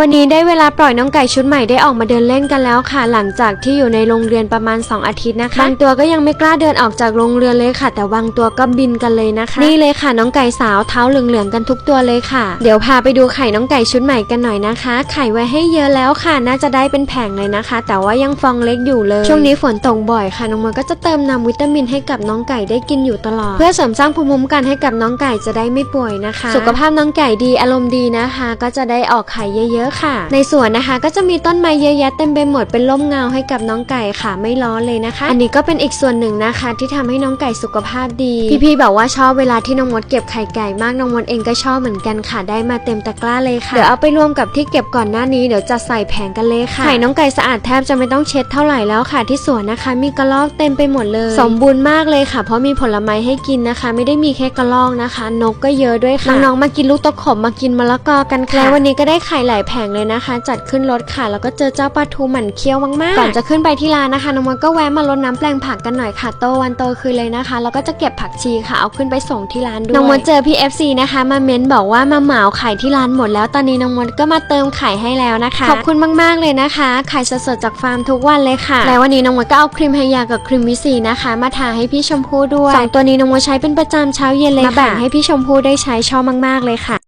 วันนี้ได้เวลาปล่อยน้องไก่ชุดใหม่ได้ออกมาเดินเล่นกันแล้วค่ะ หลังจากที่อยู่ในโรงเรียนประมาณ 2 อาทิตย์นะคะบางตัวก็ยังไม่กล้าเดินออกจากโรงเรียนเลยค่ะ แต่บางตัวก็บินกันเลยนะคะ นี่เลยค่ะน้องไก่สาวเท้าเหลืองๆกันทุกตัวเลยค่ะ เดี๋ยวพาไปดูไข่น้องไก่ชุดใหม่กันหน่อยนะคะ ไข่ไว้ให้เยอะแล้วค่ะ น่าจะได้เป็นแผงเลยนะคะ แต่ว่ายังฟองเล็กอยู่เลย ช่วงนี้ฝนตกบ่อยค่ะน้องมวยก็จะเติมน้ำวิตามินให้กับน้องไก่ได้กินอยู่ตลอด เพื่อเสริมสร้างภูมิคุ้มกันให้กับน้องไก่จะได้ไม่ป่วยนะคะ สุขภาพน้องไก่ดีอารมณ์ดีนะคะ ก็จะได้ออกไข่เยอะๆค่ะ ในสวนนะคะก็จะมีต้นไม้เยอะแยะเต็มไปหมดเป็นร่มเงาให้กับน้องไก่ค่ะไม่ร้อนเลยนะคะ อันนี้ก็เป็นอีกส่วนหนึ่งนะคะ ที่ทำให้น้องไก่สุขภาพดี พี่ๆบอกว่าชอบเวลาที่น้องมดเก็บไข่ไก่มากน้องมดเองก็ชอบเหมือนกันค่ะได้มาเต็มตะกร้าเลยค่ะเดี๋ยวเอาไปรวมกับที่เก็บก่อนหน้านี้เดี๋ยวจะใส่แผงกันเลยค่ะไข่น้องไก่สะอาดแทบจะไม่ต้องเช็ดเท่าไหร่แล้วค่ะ ที่สวนนะคะ มีกระรอกเต็มไปหมดเลย สมบูรณ์มากเลยค่ะ เพราะมีผลไม้ให้กินนะคะ ไม่ได้มีแค่กระรอกนะคะ นกก็เยอะด้วยค่ะน้องๆมากินลูกตะขบมากินมะละกอกันค่ะและวันนี้ก็ได้ไข่หลายแผงเลยนะคะ จัดขึ้นรถค่ะ แล้วก็เจอเจ้าปลาทูหมั่นเคี้ยวมากๆ ก่อนจะขึ้นไปที่ร้านนะคะน้องมดก็แวะมารดน้ำแปลงผักกันหน่อยค่ะ โตวันโตคืนเลยนะคะ แล้วก็จะเก็บผักชีค่ะ เอาขึ้นไปส่งที่ร้านด้วย น้องมดเจอพี่ FC นะคะ มาเม้นบอกว่ามาเหมาไข่ที่ร้านหมดแล้ว ตอนนี้น้องมดก็มาเติมไข่ให้แล้วนะคะ ขอบคุณมากๆเลยนะคะไข่สดๆจากฟาร์มทุกวันเลยค่ะ และวันนี้น้องมดก็เอาครีมไฮยากับครีมวิสีนะคะ มาทาให้พี่ชมพู่ด้วยสองตัวนี้น้องมดใช้เป็นประจำเช้าเย็นเลยค่ะมาแบ่งให้พี่ชมพู่ได้ใช้ชอบมากๆเลยค่ะ